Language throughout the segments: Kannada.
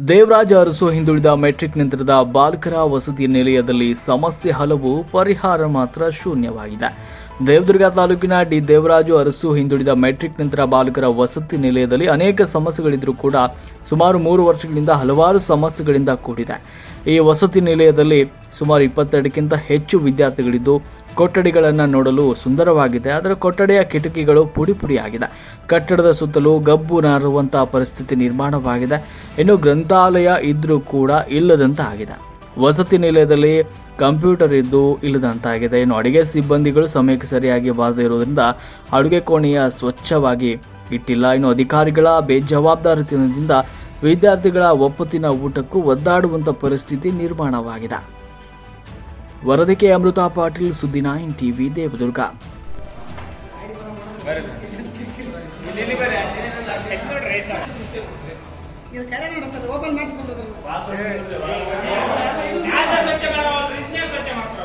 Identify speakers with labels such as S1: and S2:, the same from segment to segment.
S1: ದೇವರಾಜ ಅರಸು ಹಿಂದುಳಿದ ಮೆಟ್ರಿಕ್ ನಂತರದ ಬಾಲಕರ ವಸತಿ ನಿಲಯದಲ್ಲಿ ಸಮಸ್ಯೆ ಹಲವು ಪರಿಹಾರ ಮಾತ್ರ ಶೂನ್ಯವಾಗಿದೆ. ದೇವದುರ್ಗ ತಾಲೂಕಿನ ಡಿ ದೇವರಾಜು ಅರಸು ಹಿಂದುಳಿದ ಮೆಟ್ರಿಕ್ ನಂತರ ಬಾಲಕರ ವಸತಿ ನಿಲಯದಲ್ಲಿ ಅನೇಕ ಸಮಸ್ಯೆಗಳಿದ್ರೂ ಕೂಡ ಸುಮಾರು ಮೂರು ವರ್ಷಗಳಿಂದ ಹಲವಾರು ಸಮಸ್ಯೆಗಳಿಂದ ಕೂಡಿದೆ. ಈ ವಸತಿ ನಿಲಯದಲ್ಲಿ ಸುಮಾರು ಇಪ್ಪತ್ತೆರಡಕ್ಕಿಂತ ಹೆಚ್ಚು ವಿದ್ಯಾರ್ಥಿಗಳಿದ್ದು ಕೊಠಡಿಗಳನ್ನು ನೋಡಲು ಸುಂದರವಾಗಿದೆ. ಆದರೆ ಕೊಠಡಿಯ ಕಿಟಕಿಗಳು ಪುಡಿ ಪುಡಿಯಾಗಿದೆ. ಕಟ್ಟಡದ ಸುತ್ತಲೂ ಗಬ್ಬು ನಾರುವಂತಹ ಪರಿಸ್ಥಿತಿ ನಿರ್ಮಾಣವಾಗಿದೆ. ಇನ್ನು ಗ್ರಂಥಾಲಯ ಇದ್ರೂ ಕೂಡ ಇಲ್ಲದಂತಾಗಿದೆ. ವಸತಿ ನಿಲಯದಲ್ಲಿ ಕಂಪ್ಯೂಟರ್ ಇದ್ದು ಇಲ್ಲದಂತಾಗಿದೆ. ಇನ್ನು ಅಡುಗೆ ಸಿಬ್ಬಂದಿಗಳು ಸಮಯಕ್ಕೆ ಸರಿಯಾಗಿ ಬಾರದೇ ಇರುವುದರಿಂದ ಅಡುಗೆ ಕೋಣೆಯ ಸ್ವಚ್ಛವಾಗಿ ಇಟ್ಟಿಲ್ಲ. ಇನ್ನು ಅಧಿಕಾರಿಗಳ ಬೇಜವಾಬ್ದಾರಿತನದಿಂದ ವಿದ್ಯಾರ್ಥಿಗಳ ಒಪ್ಪತ್ತಿನ ಊಟಕ್ಕೂ ಒದ್ದಾಡುವಂಥ ಪರಿಸ್ಥಿತಿ ನಿರ್ಮಾಣವಾಗಿದೆ. ವರದಿಕೆ ಅಮೃತ ಪಾಟೀಲ್, ಸುದ್ದಿ ನೈನ್ ಟಿವಿ, ದೇವದುರ್ಗ.
S2: ಇದು ಕರೆ ನೋಡ್ರಿ ಸರ್ ಓಪನ್ ಮಾಡಿಸ್ಕೊಂಡ್ರಿ ಸ್ವಚ್ಛ ಡೋರ್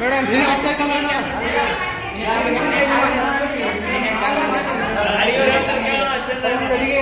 S2: ಮೇಡಮ್
S3: ಲೈಬ್ರರಿ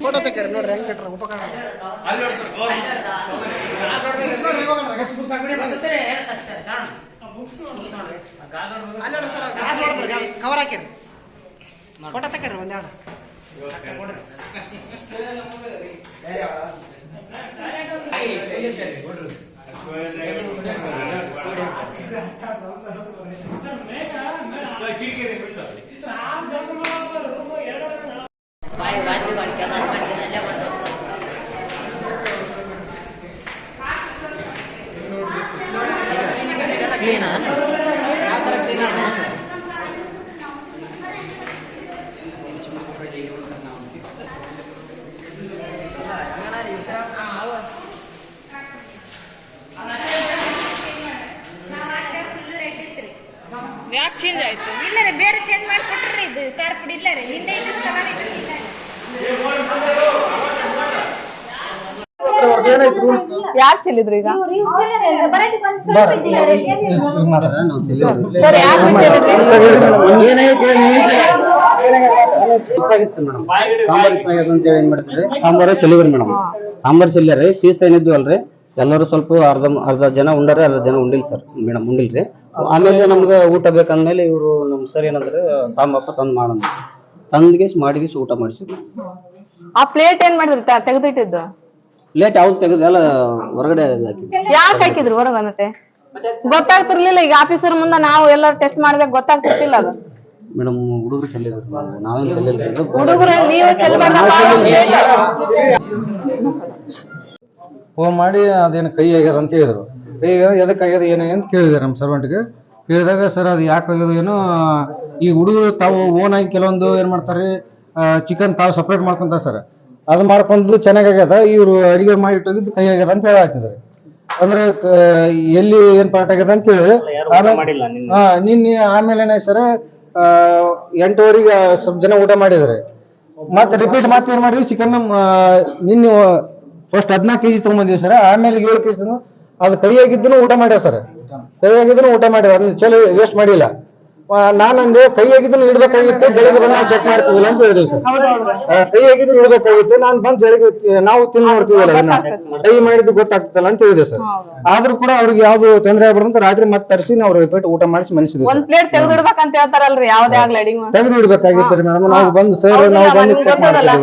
S2: ಫೋಟೋ ತೆಕ್ಕರಿ ನೋಡ್ರಿ ಹೆಂಗ್ ಕಟ್ರ ಉಪಕರಣ ಕವರ್ ಹಾಕಿರಿ ಫೋಟೋ ತೆಕ್ಕರಿ ಒಂದೆರಡು
S4: కిటికీ ಚೇಂಜ್ ಆಯ್ತು. ಇಲ್ಲ ರೀ ಬೇರೆ ಚೇಂಜ್ ಮಾಡ್ಕೊಟ್ರಿ ಇದು ಖಾರ ಪುಡಿ ಇಲ್ಲ ರೀ ನಿನ್ನೆ ಕಲರ್.
S5: ಯಾರ್ ಚೆಲ್ಲಿದ್ರು ಈಗ. ಸರ್ ಯಾರು
S6: ಅಂತ ಹೇಳಿ ಏನ್ ಮಾಡಿದ್ರಿ ಸಾಂಬಾರ ಚೆಲ್ಲಿದ್ರಿ ಮೇಡಮ್. ಸಾಂಬಾರ್ ಚೆಲ್ಲಾರಿ ಪೀಸ್ ಏನಿದ್ವು ಅಲ್ರಿ? ಎಲ್ಲರೂ ಸ್ವಲ್ಪ ಅರ್ಧ ಅರ್ಧ ಜನ ಉಂಡಾರೆ ಅರ್ಧ ಜನ ಉಂಡಿಲ್ಲ ಸರ್ ಮೇಡಮ್ ಉಂಡಿಲ್ರಿ. ಆಮೇಲೆ ನಮ್ಗೆ ಊಟ ಬೇಕಂದ್ಮೇಲೆ ಇವರು ನಮ್ ಸರ್ ಏನಂದ್ರೆ ತಾಂಬಪ್ಪ ತಂದ್ ಮಾಡಂದ್ ತಂದ್ಗೇಸ್ ಮಾಡಿಗೇಸ್ ಊಟ ಮಾಡಿಸಿ.
S5: ಆ ಪ್ಲೇಟ್ ಏನ್ ಮಾಡಿದ್ರಿ ತ- ತೆಗ್ದಿಟ್ಟಿದ್ದು?
S6: ಲೇಟ್ ಯಾವ್ದು ತೆಗೆದು ಎಲ್ಲ ಹೊರಗಡೆ ಹಾಕಿ
S5: ಯಾಕೆ ಹಾಕಿದ್ರು ಹೊರಗ ಗೊತ್ತಾಗ್ತಿರ್ಲಿಲ್ಲ ಈಗ ಆಫೀಸರ್ ಮುಂದೆ ನಾವು ಎಲ್ಲರೂ ಟೆಸ್ಟ್ ಮಾಡಿದಾಗ ಗೊತ್ತಾಗ್ತಿರ್ಲಿಲ್ಲ ಅದು.
S6: ಮೇಡಮ್ ಹುಡುಗರು ಚೆಲ್ಲಿದ್ರು ನಾವೇನ್ ಚೆಲ್ಲಿಲ್ಲ ಇದು
S5: ಹುಡುಗರು ನೀವು ಚೆಲ್ಬೇಕಪ್ಪ
S7: ಫೋನ್ ಮಾಡಿ ಅದೇನು ಕೈ ಆಗ್ಯದ ಅಂತ ಹೇಳಿದ್ರು. ಕೈ ಆಗ್ಯದ ಎದಕ್ಕೆ ಆಗ್ಯದ ಏನೇ ಅಂತ ಕೇಳಿದೆ ನಮ್ಮ ಸರ್ವೆಂಟ್ಗೆ ಕೇಳಿದಾಗ ಸರ್ ಅದು ಯಾಕೆ ಆಗ್ಯದ ಏನೋ ಈ ಹುಡುಗರು ತಾವು ಓನ್ ಆಗಿ ಕೆಲವೊಂದು ಏನ್ ಮಾಡ್ತಾರೆ ಚಿಕನ್ ತಾವು ಸಪ್ರೇಟ್ ಮಾಡ್ಕೊಂತಾರೆ ಸರ್. ಅದು ಮಾಡ್ಕೊಂಡು ಚೆನ್ನಾಗಾಗ್ಯದ ಇವ್ರು ಅಡಿಗೆ ಮಾಡಿ ಇಟ್ಟೋಗಿದ್ದು ಕೈ ಆಗ್ಯದ ಅಂತ ಹೇಳಾಕ್ತಿದ್ರು ಅಂದ್ರೆ ಎಲ್ಲಿ ಏನ್ ಪಾರ್ಟ್ ಆಗ್ಯದ ಅಂತ ಕೇಳಿದೆ ಹಾ ನಿನ್ನೆ ಆಮೇಲೆ ಏನಾಯ್ತು ಸರ್ ಎಂಟುವರೆಗೆ ಸ್ವಲ್ಪ ಜನ ಊಟ ಮಾಡಿದ್ದಾರೆ. ಮತ್ತೆ ರಿಪೀಟ್ ಮತ್ತೆ ಏನ್ ಮಾಡಿದ್ವಿ ಚಿಕನ್ ನಿನ್ನೆ ಫಸ್ಟ್ ಹದಿನಾಲ್ಕು ಕೆಜಿ ತಗೊಂಬಂದಿವಿ ಸರ್. ಆಮೇಲೆ ಏಳು ಕೆಜಿ ಅದು ಕೈಯಾಗಿದ್ದನು ಊಟ ಮಾಡ್ಯಾವ ಸರ್. ಕೈಯಾಗಿದ್ದನು ಊಟ ಮಾಡ್ಯಾವ. ಅದನ್ನ ಚಲೋ ವೇಸ್ಟ್ ಮಾಡಿಲ್ಲ. ನಾನಂದೆ ಕೈಯಾಗಿದ್ದನು ಇಡ್ಬೇಕಾಗಿತ್ತು ಬೆಳಿಗ್ಗೆ ಬಂದು ನಾವು ಚೆಕ್ ಮಾಡ್ತೀವಿಲ್ಲ ಅಂತ ಹೇಳಿದ್ವಿ ಸರ್. ಕೈಯಾಗಿದ್ದು ಇಡ್ಬೇಕಾಗಿತ್ತು ನಾನು ಬಂದು ಬೆಳಿಗ್ಗೆ ನಾವು ತಿನ್ ನೋಡ್ತೀವಲ್ಲ ಅದನ್ನ. ಕೈ ಮಾಡಿದ್ದು ಗೊತ್ತಾಗ್ತಲ್ಲ ಅಂತ ಹೇಳಿದೆ ಸರ್. ಆದ್ರೂ ಕೂಡ ಅವ್ರಿಗೆ ಯಾವ್ದು ತೊಂದರೆ ಆಗ್ಬಾರ್ದು ಅಂತ ರಾತ್ರಿ ಮತ್ತೆ ತರಿಸಿ ನಾವು ರಿಪೀಟ್ ಊಟ ಮಾಡಿಸಿ ಮನಸ್ಸಿದ್ವಿ
S5: ಒಂದ್ ಪ್ಲೇಟ್ ತೆಗೆದಿಡ್ಬೇಕಂತ ಹೇಳ್ತಾರಲ್ರಿ ಯಾವ್ದೇ ಆಗ್ಲಿ ಅಡಿಗೆ ಮಾಡಿ.
S7: ತೆಗೆದು ಇಡ್ಬೇಕಾಗಿತ್ತು ಮೇಡಮ್ ನಾವು ಬಂದು ಸರ್ ನಾವು ಬಂದು ಚೆಕ್
S5: ಗೊತ್ತದಲ್ಲ?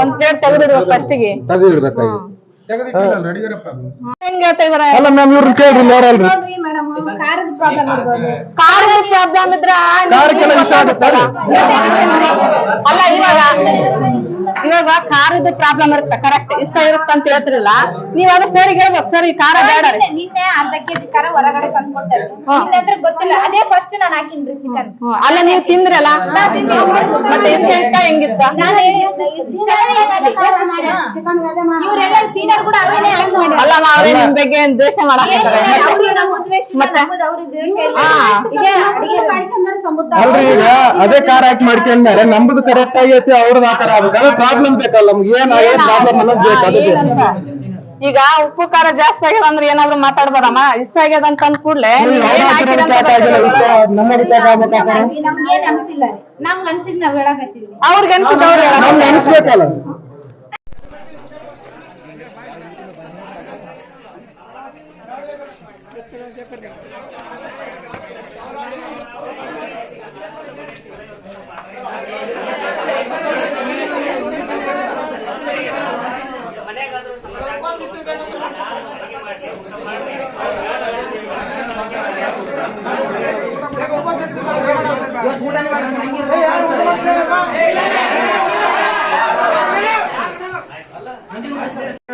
S5: ಒಂದ್ ಪ್ಲೇಟ್ ತೆಗೆದಿಡ್ಬೇಕು ಫಸ್ಟಿಗೆ
S7: ತೆಗೆದು ಇಡ್ಬೇಕಾಗಿತ್ತು
S5: ಹೆಂಗ್ ಹೇಳ್ತಾ ಇದಾರೆ?
S7: ಅಲ್ಲ ಮ್ಯಾಮ್ ಇವ್ರು ಕೇಳ್ರಿ ನೋಡಲ್ರಿ.
S5: ಕಾರದ ಪ್ರಾಬ್ಲಮ್ ಇದ್ರ
S7: ವಿಷಯ ಆಗುತ್ತಲ್ಲ?
S5: ಅಲ್ಲ ಇವಾಗ ಇವಾಗ ಖಾರದ ಪ್ರಾಬ್ಲಮ್ ಇರುತ್ತೆ ಕರೆಕ್ಟ್ ಇಷ್ಟ ಇರುತ್ತೆ ಅಂತ ಹೇಳ್ತಿರಲ್ಲ ನೀವ್ ಅದ ಸರ್ ಹೇಳ್ಬೇಕು. ಸರ್ ಈ ಖಾರ ಬೇಡ ರೀ.
S4: ನಿನ್ನೆ ಅರ್ಧ ಕೆಜಿ ಖಾರ ಹೊರಗಡೆ ತಂದ್ಕೊಡ್ತಾರೆ ಗೊತ್ತಿಲ್ಲ. ಅದೇ ಫಸ್ಟ್ ನಾನು ಹಾಕಿನ್ರಿ ಚಿಕನ್
S5: ಹ್ಮ್. ಅಲ್ಲ ನೀವ್ ತಿಂದ್ರಲ್ಲ? ಮತ್ತೆ ಇಷ್ಟ ಇತ್ತ ಹೆಂಗಿತ್ತ?
S4: ಇವರೆಲ್ಲ ಸೀನಿಯರ್ ಕೂಡ ಅವೇನೆ ಹಾಕಿ ಮಾಡಿ
S5: ಅಲ್ಲ ಅವ್ರೆ ನಿಮ್ ಬಗ್ಗೆ ಏನ್ ದ್ವೇಷ ಮಾಡಕತ್ತಾರೆ ಮತ್ತೆ?
S7: ಅಲ್ರಿ ಈಗ ಅದೇ ಕಾರ್ ಆಕ್ಟ್ ಮಾಡ್ಕೊಂಡ್ಮೇಲೆ ನಮ್ದು ಕರೆಕ್ಟ್ ಆಗೈತಿ ಅವ್ರದ್ದು ಆತರ ಆಗ್ಬೇಕು ಪ್ರಾಬ್ಲಮ್ ಬೇಕಲ್ಲ ನಮ್ಗೆ ಏನ್ ಪ್ರಾಬ್ಲಮ್ ಅನ್ನೋದು ಬೇಕು ಅದು ಬೇಕು.
S5: ಈಗ ಉಪ್ಪು ಖಾರ ಜಾಸ್ತಿ ಆಗ್ಯದ ಅಂದ್ರೆ ಏನಾದ್ರು ಮಾತಾಡ್ಬಾರಮ್ಮ ಇಷ್ಟ ಆಗ್ಯದ ಅಂತ ಅಂದ್ ಕೂಡ್ಲೆ
S7: ನೀವು
S5: ನೀವ್
S7: ಯಾವ್ದು
S5: ಏನ್
S7: ಹಾಕಿರೋ
S5: ಅಂತ
S7: ವಿಚಾರ ಆಗಿಲ್ಲ, ವಿಷಯ
S5: ಗೊತ್ತಿಲ್ಲ.
S7: ನಮ್ಮ ವಿಚಾರ ಆಗ್ಬೇಕಾದ್ರೆ
S4: ನಮ್ಗೇನ್ ಅನ್ಸಿಲ್ಲ ರೀ. ನಮ್ಗ್ ಅನ್ಸಿದ್ ನಾವ್ ಹೇಳಕತ್ತೀವಿ
S5: ಅವ್ರಿಗೆ ಅನ್ಸುತ್ತೆ ಅವ್ರು ಹೇಳೋದು.
S7: ನಮ್ಗೆ ಅನಿಸ್ಬೇಕಲ್ಲ.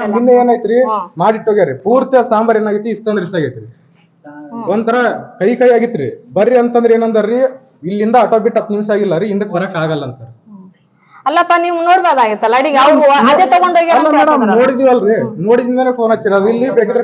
S7: ನಿನ್ನೆ ಏನಾಯ್ತ್ರಿ? ಮಾಡಿಟ್ಟೋಗ್ಯಾರಿ ಪೂರ್ತಿ ಸಾಂಬಾರ್ ಏನಾಗೈತಿ ಇಷ್ಟೊಂದ್ ರಿಸ್ ಆಗೈತ್ರಿ. ಒಂಥರ ಕೈ ಕೈ ಆಗಿತ್ರಿ. ಬರ್ರಿ ಅಂತಂದ್ರ ಏನಂದಾರ್ರಿ? ಇಲ್ಲಿಂದ ಆಟೋ ಬಿಟ್ಟು ಹತ್ತು ನಿಮಿಷ ಆಗಿಲ್ಲ ರೀ ಹಿಂದಕ್ ಬರಕ್ ಆಗಲ್ಲ ಅಂತ
S5: ಅಲ್ಲಪ್ಪ ನೀವು ನೋಡ್ಬೋದಾಗಿತ್ತಲ್ಲ? ಅಡಿಗೆ ಅವ್ರು ಅದೇ ತಗೊಂಡೋಗಿ
S7: ನೋಡಿದಿವಲ್ರಿ? ನೋಡಿದ್ಮೇಲೆ ಫೋನ್ ಹಚ್ಚಿರೋದು. ಇಲ್ಲಿ ಬೇಕಿದ್ರೆ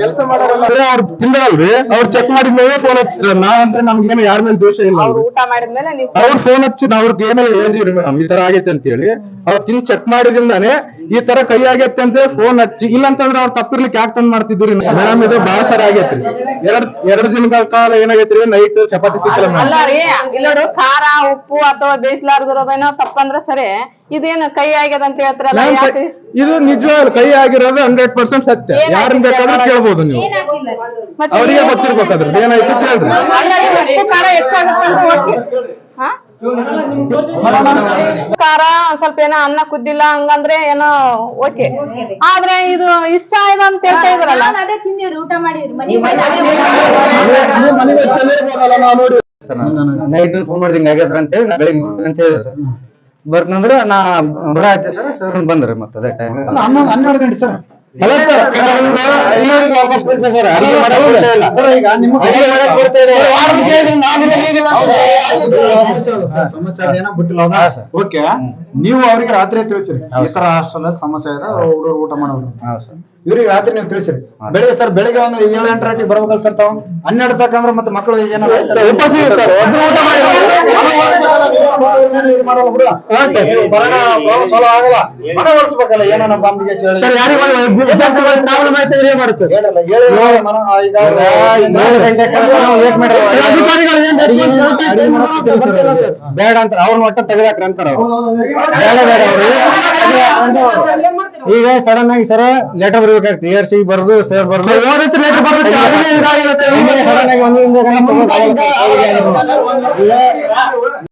S7: ಕೆಲಸ ಮಾಡೋರಲ್ಲ ಅವ್ರು ತಿಂದಲ್ರಿ ಅವ್ರು ಚೆಕ್ ಮಾಡಿದ್ಮೇಲೆ ಫೋನ್ ಹಚ್ಚಿರ ನಾವಂದ್ರೆ ನಮ್ಗೇನು ಯಾರ ಮೇಲೆ ದೋಷ ಇಲ್ಲ
S5: ಅವ್ರು ಊಟ ಮಾಡಿದ್ಮೇಲೆ ನೀವು
S7: ಅವ್ರು ಫೋನ್ ಹಚ್ಚಿ ಅವ್ರಿಗೆ ಏನೋ ಹೇಳಿದ್ರಿ ಮೇಡಮ್ ಈ ತರ ಆಗೈತೆ ಅಂತ ಹೇಳಿ. ಅವ್ರು ತಿಂದ್ ಚೆಕ್ ಮಾಡಿದಿಂದಾನೆ ಈ ತರ ಕೈ ಆಗೈತೆ ಅಂತ ಫೋನ್ ಹಚ್ಚಿ. ಇಲ್ಲ ಅಂತಂದ್ರೆ ಅವ್ರು ತಪ್ಪಿರ್ಲಿಕ್ಕೆ ಯಾಕೆ ತಂದ್ ಮಾಡ್ತಿದ್ರಿ ಮೇಡಮ್ ಇದು ಬಹಳ ಸರಿ ಆಗೈತ್ರಿ ಎರಡ್ ಎರಡ್ ದಿನಗಳ ಕಾಲ ಏನಾಗೈತ್ರಿ ನೈಟ್ ಚಪಾತಿ ಸಿಕ್ಕಲ್ಲ
S5: ಅಲ್ಲ ರೀ ಇಲ್ಲ ಖಾರ ಉಪ್ಪು ಅಥವಾ ಬೇಯಿಸ್ಲಾರ್ದಿರೋದೇನೋ ತಪ್ಪಂದ್ರೆ ಸರಿ. ಇದೇನು ಕೈ ಆಗ್ಯದ ಅಂತ ಹೇಳ್ತಾರಲ್ಲ
S7: ಇದು ನಿಜವಾಗ್ಲು ಕೈ ಆಗಿರೋದು ಹಂಡ್ರೆಡ್ ಪರ್ಸೆಂಟ್ ಸತ್ಯ.
S5: ಯಾರು
S7: ಯಾರನ್ನ ಬೇಕಾದ್ರೂ ಕೇಳ್ಬೋದು ನೀವು.
S5: ಅವರಿಗೆ
S7: ಅವ್ರಿಗೆ ಗೊತ್ತಿರ್ಬೇಕು ಅದ್ರದ್ದು ಏನಾಯ್ತು ಕೇಳ್ರಿ.
S5: ಹೆಚ್ಚಾಗುತ್ತೆ ಖಾರ ಸ್ವಲ್ಪ ಏನೋ ಅನ್ನ ಕುದ್ದಿಲ್ಲ ಹಂಗಂದ್ರೆ ಏನೋ ಓಕೆ ಆದ್ರೆ ಇದು ಇಷ್ಟ ಆಯ್ತು ಅಂತ ಹೇಳ್ತಾ ಇದ್ರಲ್ಲ.
S4: ನಾನ್ ಅದೇ ತಿಂದಿವ್ರಿ ಊಟ ಮಾಡಿವ್ರಿ
S6: ನೈಟ್ ಫೋನ್ ಮಾಡ್ದಿಂಗ್ ಆಗ್ಯದ್ರ ಅಂತ ಹೇಳಿ ಬೆಳಿಗ್ಗೆ ಅಂತ ಹೇಳಿದೆ ಸರ್ ಬರ್ತಂದ್ರ ನಾ ಬರ ಆಯ್ತು ಸರ್ ಸರ್ ಬಂದ್ರಿ ಮತ್ತೆ ಅದೇ ಟೈಮ್
S7: ಹನ್ನೆರಡು ಗಂಟೆ ಸರ್.
S8: ಓಕೆ. ನೀವು ಅವ್ರಿಗೆ ರಾತ್ರಿ ತಿಳಿಸಿರಿ. ಈ ತರ ಹಾಸ್ಟೆಲ್ ಸಮಸ್ಯೆ ಇದೆ. ಹುಡುಗರು ಊಟ ಮಾಡೋರು.
S6: ಸರ್.
S8: ಇವ್ರಿಗೆ ರಾತ್ರಿ ನೀವು ತಿಳಿಸಿರಿ ಬೆಳಿಗ್ಗೆ ಸರ್ ಬೆಳಿಗ್ಗೆ ಒಂದು ಏಳು ಎಂಟು ಗಂಟೆಗೆ ಬರ್ಬೇಕಲ್ಲ ಸರ್ ತಾವು ಹನ್ನೆರಡು ತಕಂದ್ರೆ ಮತ್ತೆ ಮಕ್ಕಳು ಆಗಲ್ಲ.
S6: ಬೇಡ ಅಂತ ಅವ್ರನ್ನ ಒಟ್ಟ ತೆಗೆದಾಕ್ರಿ ಅಂತಾರ ಬೇಡ ಬೇಡ ಅವ್ರು ಈಗ ಸಡನ್ ಆಗಿ ಸರ್ ಲೆಟರ್ ಬರ್ಬೇಕಾಗ್ತದೆ. ಇಯರ್ ಸಿ ಬರೋದು ಸರ್ ಬರೋದು. ಸಡನ್ ಆಗಿ ಒಂದೊಂದು. ಈಗ